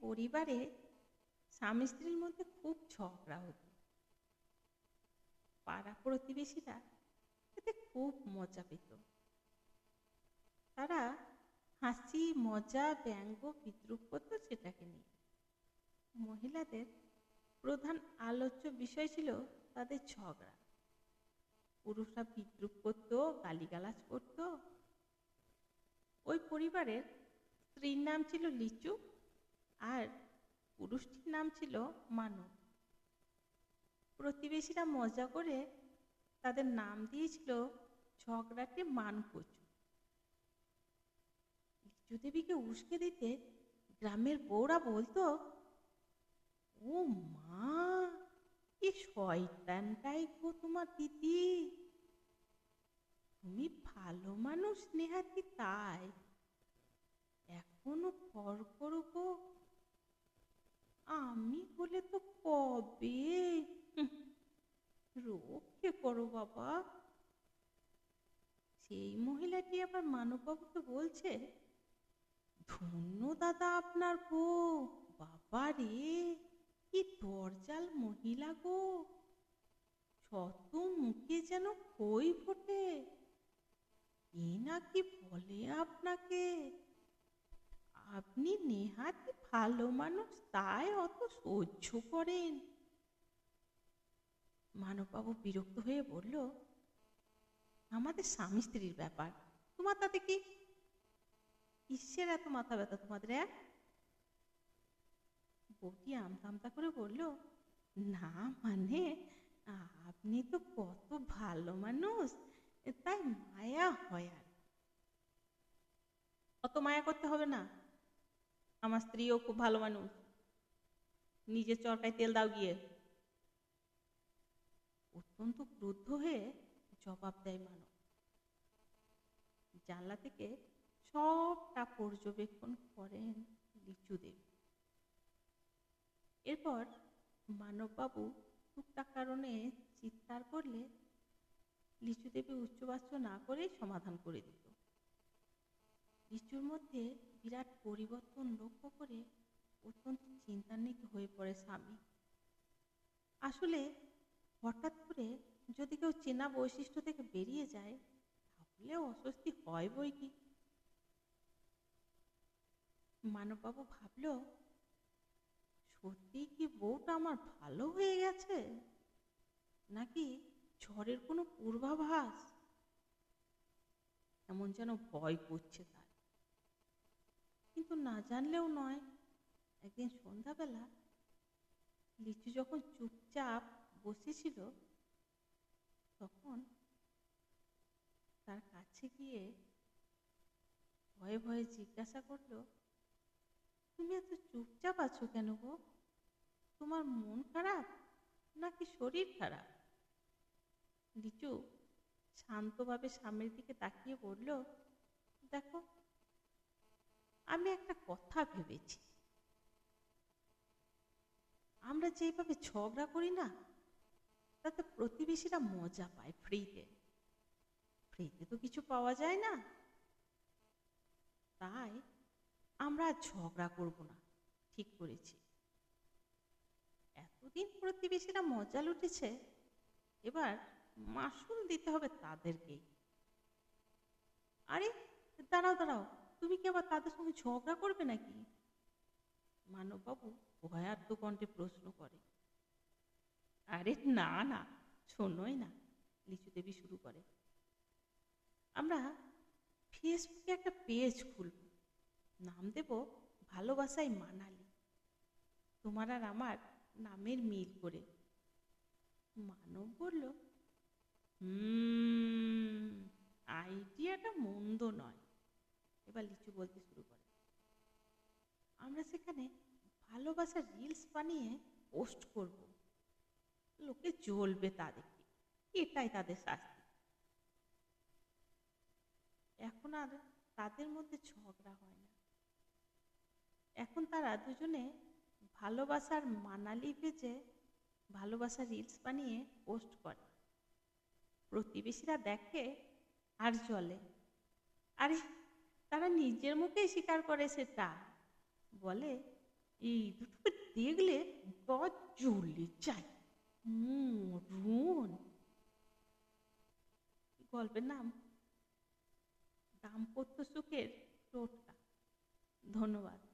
পরিবারে স্বামী স্ত্রীর মধ্যে খুব ঝগড়া হতো। পাড়া প্রতিবেশীরা এতে খুব মজা পেত। তারা হাসি, মজা, ব্যঙ্গ, বিদ্রুপ করতো সেটাকে নিয়ে। মহিলাদের প্রধান আলোচ্য বিষয় ছিল তাদের ঝগড়া। পুরুষরা বিদ্রুপ করতো, গালিগালাজ করতো। ওই পরিবারের স্ত্রীর নাম ছিল লিচু আর পুরুষটির নাম ছিল মানব প্রতিবেশীরা মজা করে তাদের নাম দিয়েছিল ঝগড়াটে মানকচু। লিচু দেবীকে উস্কে দিতে গ্রামের বউরা বলতো, ও মা কি শয়তানটাই গো তোমার দিদি। তুমি ভালো মানুষ, নেহাতি তাই। এখনও করো গো আমি হলে তো কবে? রক্ষে করো বাবা। সেই মহিলাটি আবার মানববাবুকে বলছে ধন্য দাদা আপনার গো। বাবা রে কি দরজাল মহিলা গো। শত মুখে যেন কই ফোটে। এ না কি বলে আপনাকে? আপনি নেহাতি ভালো মানুষ, তাই অত সহ্য করেন। মানববাবু বিরক্ত হয়ে বলল, আমাদের স্বামী স্ত্রীর ব্যাপার। তোমার তাতে কি কিসের এত মাথা ব্যথা তোমাদের এক বউটি আমতা আমতা করে বলল, না মানে আপনি তো কত ভালো মানুষ, তাই মায়া হয় আর অত মায়া করতে হবে না। আমার স্ত্রীও খুব ভালো মানুষ। নিজের চরকায় তেল দাও গিয়ে। অত্যন্ত ক্রুদ্ধ হয়ে জবাব দেয় মানব। জানলা থেকে সবটা পর্যবেক্ষণ করেন লিচু দেবী। এরপর মানববাবু টুকটাক কারণে চিৎকার করলে লিচু দেবী উচ্চবাচ্য না করেই সমাধান করে দিত। লিচুর মধ্যে বিরাট পরিবর্তন লক্ষ্য করে অত্যন্ত চিন্তান্বিত হয়ে পড়ে স্বামী। আসলে হঠাৎ করে যদি কেউ চেনা বৈশিষ্ট্য থেকে বেরিয়ে যায়, তাহলে অস্বস্তি হয় বই কি? মানববাবু ভাবল সত্যি কি বউটা আমার ভালো হয়ে গেছে? নাকি ঝড়ের কোনো পূর্বাভাস? এমন যেন ভয় করছে তার। কিন্তু না জানলেও নয়, একদিন সন্ধ্যাবেলা লিচু যখন চুপচাপ বসেছিল, তখন তার কাছে গিয়ে ভয়ে ভয়ে জিজ্ঞাসা করল, তুমি এত চুপচাপ আছো কেন গো? তোমার মন খারাপ নাকি শরীর খারাপ? লিচু শান্তভাবে সামনের দিকে তাকিয়ে বলল, দেখো আমি একটা কথা ভেবেছি। আমরা যেভাবে ঝগড়া করি না, তাতে প্রতিবেশীরা মজা পায় ফ্রিতে। ফ্রিতে তো কিছু পাওয়া যায় না। তাই আমরা ঝগড়া করব না, ঠিক করেছি। এতদিন প্রতিবেশীরা মজা লুটেছে, এবার মাসুল দিতে হবে তাদেরকেই। আরে, দাঁড়াও দাঁড়াও। তুমি কি আবার তাদের সঙ্গে ঝগড়া করবে নাকি? মানববাবু ভয়ার্থ কণ্ঠে প্রশ্ন করে। আরে না না, শোনোই না, লিচু দেবী শুরু করে। আমরা ফেসবুকে একটা পেজ খুলব। নাম দেব ভালোবাসায় মানালি। তোমার আর আমার নামের মিল করে। মানব বলল, হুম, আইডিয়াটা মন্দ নয়। এবার লিচু বলতে শুরু করে। আমরা সেখানে ভালোবাসার রিলস বানিয়ে পোস্ট করব। লোকে জ্বলবে তাদেরকে এটাই তাদের শাস্তি। এখন আর তাদের মধ্যে ঝগড়া হয় না। এখন তারা দুজনে ভালোবাসার মানালি ভেজে ভালোবাসার রিলস বানিয়ে পোস্ট করে। প্রতিবেশীরা দেখে আর চলে আরে তারা নিজের মুখেই স্বীকার করে সেটা। বলে, এই দুটো দেখলে গা জ্বলে যায়। মরুন। গল্পের নাম? দাম্পত্য সুখের টোটকা। ধন্যবাদ।